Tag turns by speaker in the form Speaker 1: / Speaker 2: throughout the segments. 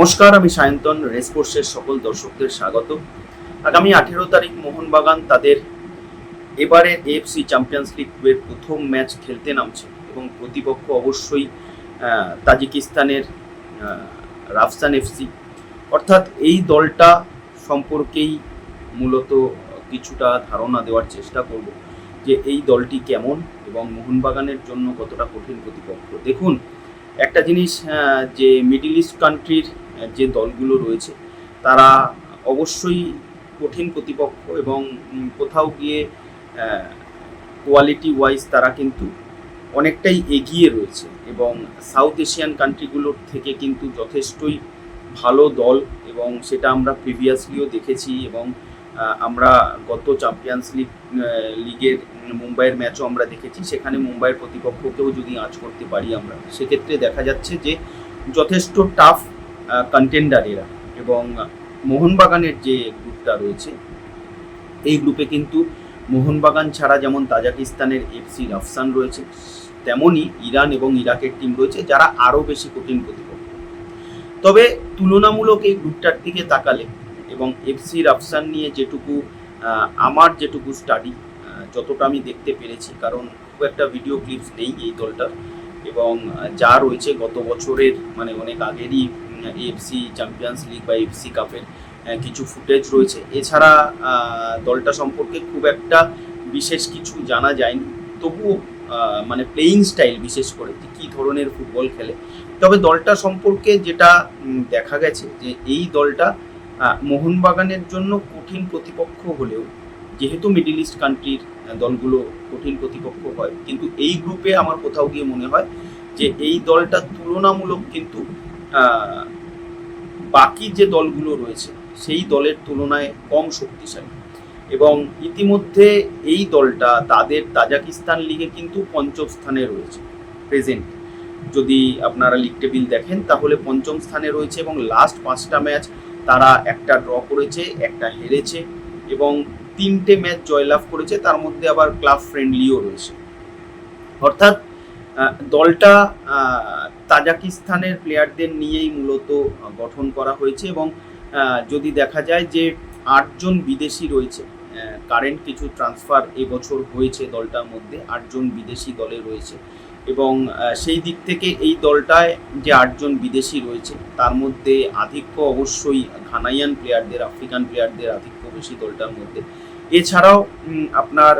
Speaker 1: নমস্কার, আমি সায়ন্তন রেসকোর্সের সকল দর্শকদের স্বাগত। আগামী আঠেরো তারিখ মোহনবাগান তাদের এবারে এএফসি চ্যাম্পিয়ন্স লিগের প্রথম ম্যাচ খেলতে নামছে এবং প্রতিপক্ষ অবশ্যই তাজিকিস্তানের রাফসান এফসি অর্থাৎ এই দলটা সম্পর্কেই মূলত কিছুটা ধারণা দেওয়ার চেষ্টা করব যে এই দলটি কেমন এবং মোহনবাগানের জন্য কতটা কঠিন প্রতিপক্ষ। দেখুন, একটা জিনিস যে মিডিল ইস্ট কান্ট্রির যে দলগুলো রয়েছে, তারা অবশ্যই কঠিন প্রতিপক্ষ এবং কোথাও গিয়ে কোয়ালিটি ওয়াইজ তারা কিন্তু অনেকটাই এগিয়ে রয়েছে এবং সাউথ এশিয়ান কান্ট্রিগুলোর থেকে কিন্তু যথেষ্টই ভালো দল এবং সেটা আমরা প্রিভিয়াসলিও দেখেছি এবং আমরা গত চ্যাম্পিয়ন্স লিগ লিগের মুম্বাইয়ের ম্যাচও আমরা দেখেছি। সেখানে মুম্বাইয়ের প্রতিপক্ষকেও যদি আঁচ করতে পারি আমরা, সেক্ষেত্রে দেখা যাচ্ছে যে যথেষ্ট টাফ কন্টেন্ডার এরা এবং মোহনবাগানের যে গ্রুপটা রয়েছে, এই গ্রুপে কিন্তু মোহনবাগান ছাড়া যেমন তাজাকিস্তানের এফসি রাফসান রয়েছে, তেমনই ইরান এবং ইরাকের টিম রয়েছে যারা আরও বেশি কঠিন প্রতিপক্ষ। তবে তুলনামূলক এই গ্রুপটার দিকে তাকালে এবং এফসি রাফসান নিয়ে যেটুকু আমার যেটুকু স্টাডি যতটা আমি দেখতে পেরেছি, কারণ খুব একটা ভিডিও ক্লিপস নেই এই দলটার। এবং যা রয়েছে গত বছরের মানে অনেক আগেরই এফসি চ্যাম্পিয়ন্স লিগ বা এফসি কাপের কিছু ফুটেজ রয়েছে। এছাড়া দলটা সম্পর্কে খুব একটা বিশেষ কিছু জানা যায়নি। তবুও মানে প্লেয়িং স্টাইল বিশেষ করে কী ধরনের ফুটবল খেলে। তবে দলটা সম্পর্কে যেটা দেখা গেছে যে এই দলটা মোহনবাগানের জন্য কঠিন প্রতিপক্ষ হলেও যেহেতু মিডিল ইস্ট কান্ট্রির দলগুলো কঠিন প্রতিপক্ষ হয়, কিন্তু এই গ্রুপে আমার কোথাও গিয়ে মনে হয় যে এই দলটা তুলনামূলক কিন্তু বাকি যে দলগুলো রয়েছে, সেই দলের তুলনায় কম শক্তিশালী। এবং ইতিমধ্যে এই দলটা তাদের তাজাকিস্তান লিগে কিন্তু পঞ্চম স্থানে রয়েছে প্রেজেন্ট যদি আপনারা লিগ টেবিল দেখেন, তাহলে পঞ্চম স্থানে রয়েছে এবং লাস্ট পাঁচটা ম্যাচ তারা একটা ড্র করেছে, একটা হেরেছে এবং তিনটে ম্যাচ জয়লাভ করেছে, তার মধ্যে আবার ক্লাব ফ্রেন্ডলিও রয়েছে। অর্থাৎ দলটা তাজাকিস্তানের প্লেয়ারদের নিয়েই মূলত গঠন করা হয়েছে এবং যদি দেখা যায় যে আটজন বিদেশি রয়েছে কারেন্ট কিছু ট্রান্সফার এবছর হয়েছে দলটার মধ্যে, আটজন বিদেশি দলে রয়েছে এবং সেই দিক থেকে এই দলটায় যে আটজন বিদেশি রয়েছে, তার মধ্যে আধিক্য অবশ্যই ঘানাইয়ান প্লেয়ারদের আফ্রিকান প্লেয়ারদের আধিক্য বেশি দলটার মধ্যে। এছাড়াও আপনার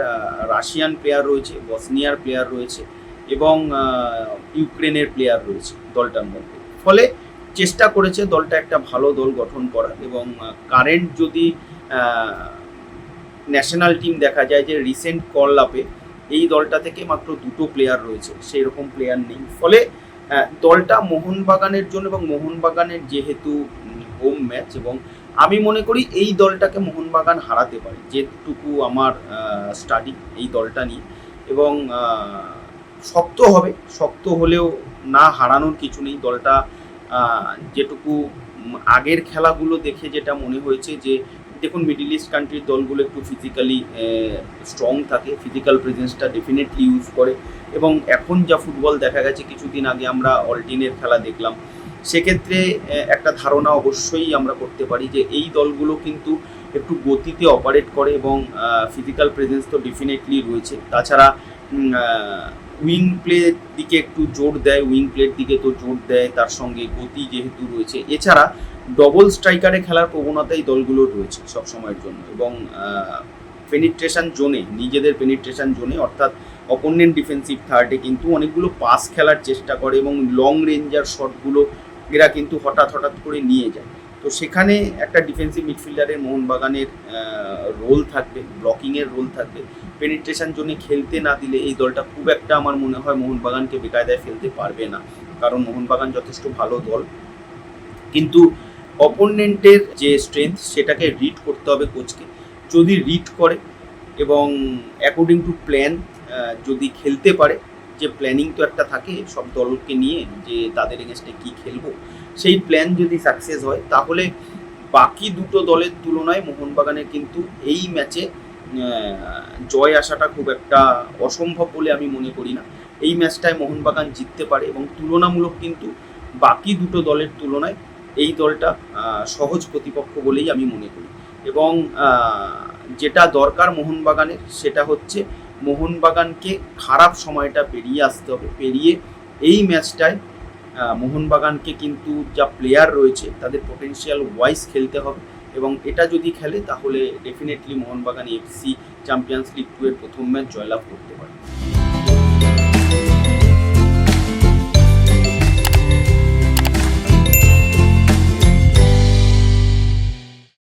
Speaker 1: রাশিয়ান প্লেয়ার রয়েছে, বসনিয়ার প্লেয়ার রয়েছে এবং ইউক্রেনের প্লেয়ার রয়েছে দলটার মধ্যে। ফলে চেষ্টা করেছে দলটা একটা ভালো দল গঠন করার এবং কারেন্ট যদি ন্যাশনাল টিম দেখা যায় যে রিসেন্ট কল আপে এই দলটা থেকে মাত্র দুটো প্লেয়ার রয়েছে, সেই রকম প্লেয়ার নেই। ফলে দলটা মোহনবাগানের জন্য এবং মোহনবাগানের যেহেতু হোম ম্যাচ এবং আমি মনে করি এই দলটাকে মোহনবাগান হারাতে পারে, যেটুকু আমার স্টাডি এই দলটা নিয়ে। এবং শক্ত হবে, শক্ত হলেও না হারানোর কিছু নেই। দলটা যেটুকু আগের খেলাগুলো দেখে যেটা মনে হয়েছে যে, দেখুন মিডিল ইস্ট কান্ট্রির দলগুলো একটু ফিজিক্যালি স্ট্রং থাকে ফিজিক্যাল প্রেজেন্সটা ডেফিনেটলি ইউজ করে। এবং এখন যা ফুটবল দেখা গেছে, কিছুদিন আগে আমরা অলটিনের খেলা দেখলাম। সেক্ষেত্রে একটা ধারণা অবশ্যই আমরা করতে পারি যে এই দলগুলো কিন্তু একটু গতিতে অপারেট করে এবং ফিজিক্যাল প্রেজেন্স তো ডেফিনেটলি রয়েছে। তাছাড়া উইং প্লের দিকে একটু জোর দেয় উইং প্লের দিকে তো জোর দেয়, তার সঙ্গে গতি যেহেতু রয়েছে। এছাড়া ডবল স্ট্রাইকারে খেলার প্রবণতাই দলগুলোর রয়েছে সব সময়ের জন্য এবং পেনিট্রেশন জোনে নিজেদের পেনিট্রেশন জোনে অর্থাৎ অপোনেন্ট ডিফেন্সিভ থার্ডে কিন্তু অনেকগুলো পাস খেলার চেষ্টা করে এবং লং রেঞ্জার শটগুলো এরা কিন্তু হঠাৎ হঠাৎ করে নিয়ে যায়। তো সেখানে একটা ডিফেন্সিভ মিডফিল্ডারের মোহনবাগানের রোল থাকবে ব্লকিংয়ের রোল থাকবে। পেনিট্রেশন জোনে খেলতে না দিলে এই দলটা খুব একটা আমার মনে হয় মোহনবাগানকে বেকায়দায় ফেলতে পারবে না। কারণ মোহনবাগান যথেষ্ট ভালো দল। কিন্তু অপোনেন্টের যে স্ট্রেংথ সেটাকে রিড করতে হবে কোচকে যদি রিড করে এবং অ্যাকর্ডিং টু প্ল্যান যদি খেলতে পারে যে প্ল্যানিং তো একটা থাকে, সব দলকে নিয়ে যে তাদের এগেনস্টে কী খেলব, সেই প্ল্যান যদি সাকসেস হয়, তাহলে বাকি দুটো দলের তুলনায় মোহনবাগানের কিন্তু এই ম্যাচে জয় আসাটা খুব একটা অসম্ভব বলে আমি মনে করি না। এই ম্যাচটায় মোহনবাগান জিততে পারে এবং তুলনামূলক কিন্তু বাকি দুটো দলের তুলনায় এই দলটা সহজ প্রতিপক্ষ বলেই আমি মনে করি। এবং যেটা দরকার মোহনবাগানের, সেটা হচ্ছে মোহনবাগানকে খারাপ সময়টা পেরিয়ে আসতে হবে, পেরিয়ে এই ম্যাচটায় মোহনবাগানকে কিন্তু যা প্লেয়ার রয়েছে তাদের পোটেনশিয়াল ওয়াইজ খেলতে হবে এবং এটা যদি খেলে তাহলে definitely Mohun Bagan FC champions league two এর প্রথম ম্যাচ জয়লাভ করতে পারে।